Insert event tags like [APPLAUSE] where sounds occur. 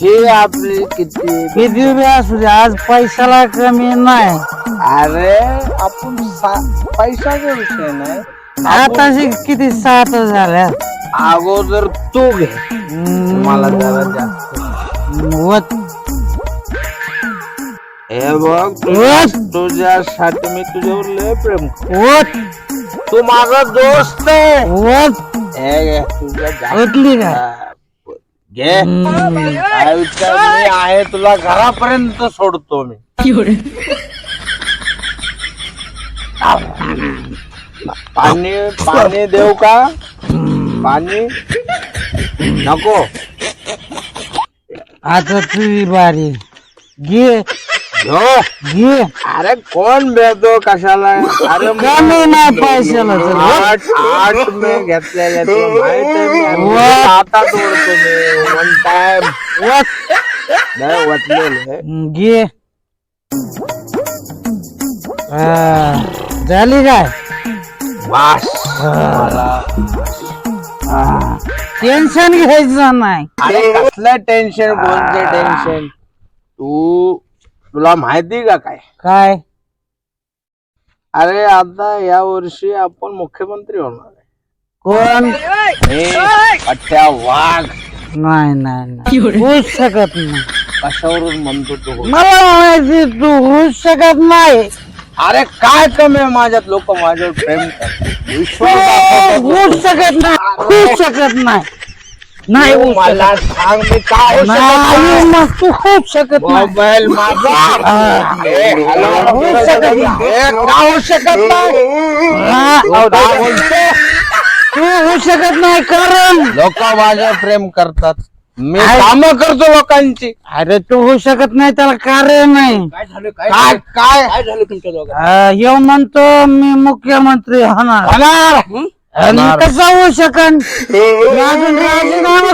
हे आपली किती किती बी असू दे आज पैशाला कमी नाही. अरे आपण सा- पैशाचा विषय नाही. आताशी किती सात झाल्या अगोदर तू घे. मला जरा जास्त. वत. हे बघ तुझ्या- तुझ्यासाठी मी तुझ्यावर लय प्रेम करतो. वत. तू माझा दोस्त आहे. वत. हे घे, तुझ्या वतली का? घे. काय विचार मी आहे तुला घरापर्यंत सोडतो मी. पाणी पाणी देऊ का? पाणी? नको. आता तुझी बारी. घे. अरे कोण भेटतो कशाला? अरे [LAUGHS] कमी नाही पैशाला तर. आठ आठ मी घेतलेले तुला माहीत आहे मी. [LAUGHS] What? आता तोडतो मी. वन टाइम नाही घे. हा, झाली काय? वास. मला. टेन्शन घ्यायचं नाही. अरे कसलं टेन्शन कोणते टेन्शन तू तुला माहिती का काय? काय? अरे आता या वर्षी आपण मुख्यमंत्री होणार आहे. कोण? हे अठ्ठ्या वाघ. नाही नाही नाही. होऊच शकत नाही. कशावरून म्हणतो तू? मला माहिती तू होऊच शकत नाही. अरे काय कमी आहे माझ्यात? लोक माझ्यावर प्रेम करतात. विश्वास दाखवतात. होऊच शकत नाही होऊच शकत नाही. नाही मला सांग मी काय होऊ शकत नाही. मग तू होऊच शकत नाही. मोबाईल माझा. ए, हॅलो. होऊ शकत नाही. ए, का होऊ शकत नाही? हा, तू काय बोलतो तू होऊ शकत नाही कारण लोक माझ्यावर प्रेम करतात. मी काम करतो लोकांची. अरे तू होऊ शकत नाही त्याला कारण नाही काय झालं काय काय काय? झालं तुमच्या दोघांना अं, ह्यो म्हणतो मी मुख्यमंत्री होणार. होणार. कसा होऊ शकन. [LAUGHS] अजून राजीनामा